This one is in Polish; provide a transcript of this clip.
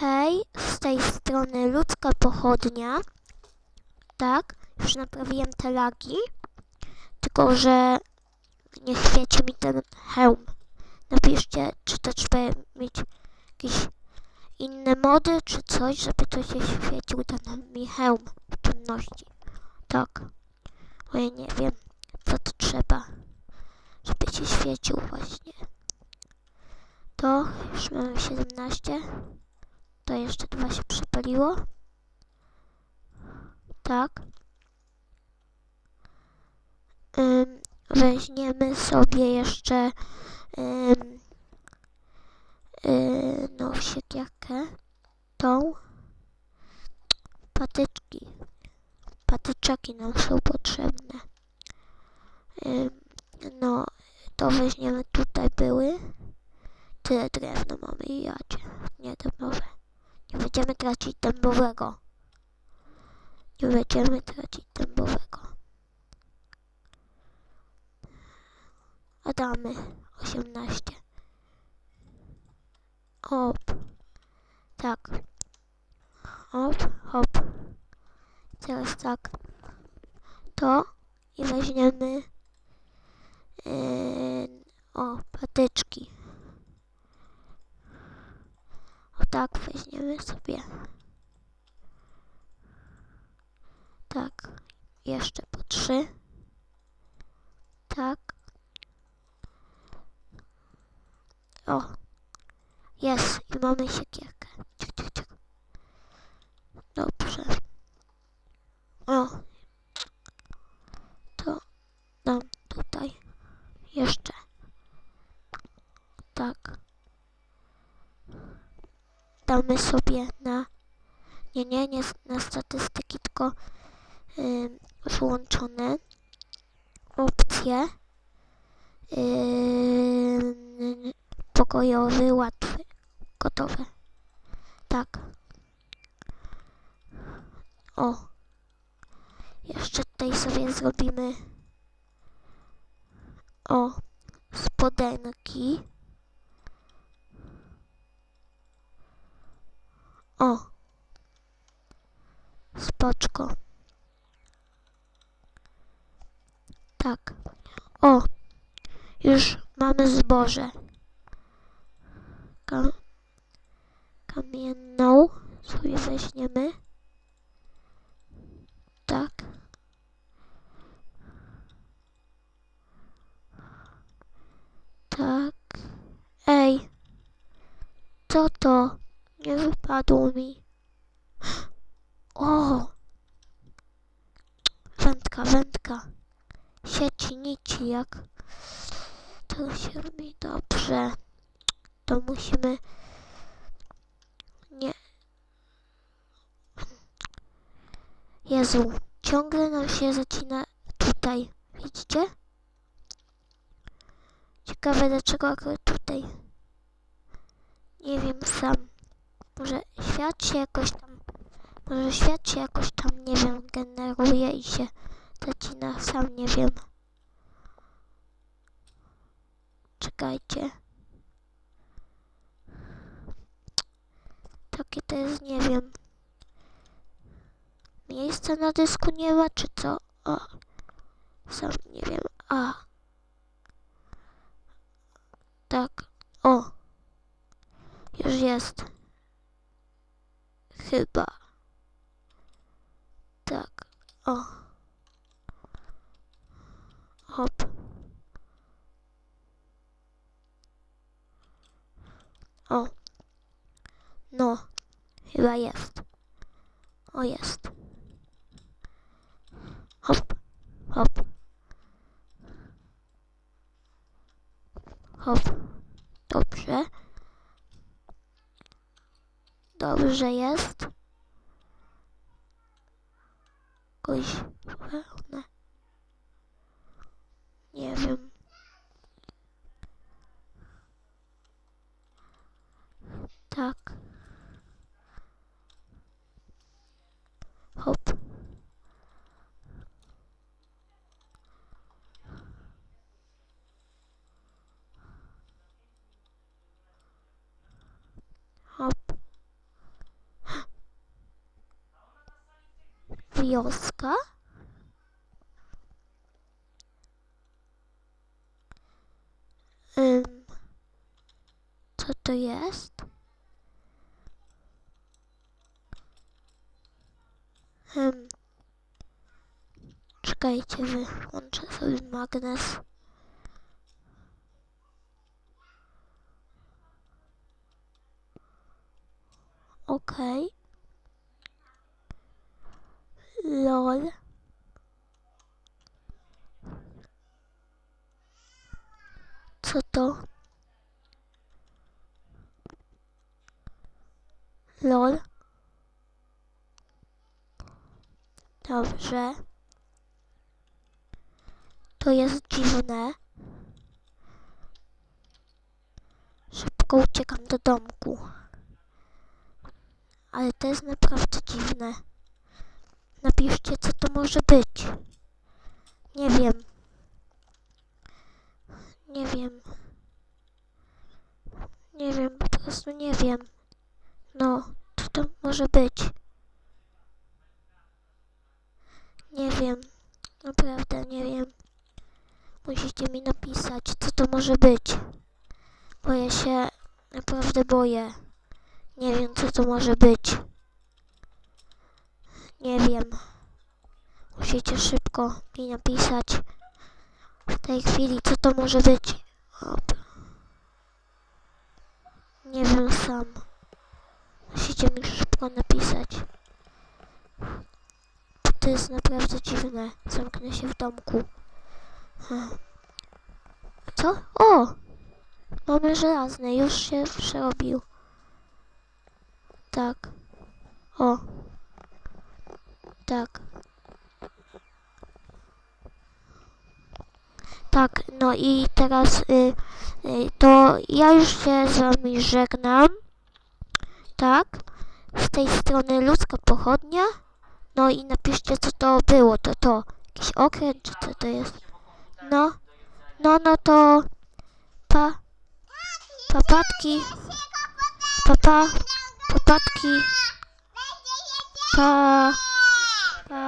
Hej, z tej strony ludzka pochodnia. Tak, już naprawiłem te lagi. Tylko, że nie świeci mi ten hełm. Napiszcie, czy to trzeba mieć jakieś inne mody, czy coś, żeby to się świecił ten mi hełm w ciemności. Tak, bo ja nie wiem, co to trzeba, żeby się świecił właśnie. To już mamy 17. To jeszcze dwa się przypaliło. Tak. Ym, weźmiemy sobie jeszcze ym, yy, no. Tą. Patyczki. Patyczaki nam są potrzebne. Ym, no, to weźmiemy tutaj były. Tyle drewna mamy i jadzie. Nie. Nie będziemy tracić dębowego. Nie będziemy tracić dębowego. A damy 18. Hop. Tak. Hop, hop. Teraz tak. To i weźmiemy yy, o, patyczki. O tak weźmiemy sobie. Tak. Jeszcze po trzy. Tak. O. Jest. I mamy siekierkę. Dobrze. O. To dam tutaj. Jeszcze. Tak damy sobie na nie, nie, nie na statystyki, tylko włączone opcje pokojowy, łatwy, gotowe. Tak. O. Jeszcze tutaj sobie zrobimy o spodenki. O. Spoczko. Tak. O. Już mamy zboże. Ka kamienną sobie weźmiemy. Tak. Tak. Ej. Co to? Nie wypadło mi. O! Wędka, wędka. Sieci, nici, jak to się robi dobrze. To musimy... Nie. Jezu, ciągle nam się zacina tutaj. Widzicie? Ciekawe dlaczego akurat tutaj. Nie wiem sam. Może świat się jakoś tam, może świat się jakoś tam, nie wiem, generuje i się zacina, sam nie wiem. Czekajcie. Takie to jest, nie wiem. Miejsca na dysku nie ma, czy co? O, sam nie wiem. A. Tak. O. Już jest. Chyba. Tak. O. Hop. O. No. Chyba jest. O, jest. Hop. Hop. Hop. Dobrze jest. Jakoś pełne. Nie wiem. Tak. Hop. Hop. Wioska. Ym, co to jest? Hmm. Czekajcie, wyłączę sobie magnes. Okej. LOL. Co to? LOL. Dobrze. To jest dziwne. Szybko uciekam do domku. Ale to jest naprawdę dziwne. Napiszcie, co to może być. Nie wiem. Nie wiem. Nie wiem, po prostu nie wiem. No, co to może być? Nie wiem. Naprawdę nie wiem. Musicie mi napisać, co to może być. Bo ja się naprawdę boję. Nie wiem, co to może być. Nie wiem. Musicie szybko mi napisać w tej chwili, co to może być. Op. Nie wiem sam. Musicie mi szybko napisać. To jest naprawdę dziwne. Zamknę się w domku. Hmm. Co? O! Mamy żelazny. Już się przerobił. Tak. O. Tak. Tak, no i teraz y, y, to ja już się z wami żegnam. Tak. Z tej strony ludzka pochodnia. No i napiszcie co to było, to to. Jakiś okręt, czy co to jest? No. No, no to pa. Papatki. Papa. Papatki. Pa. Pa.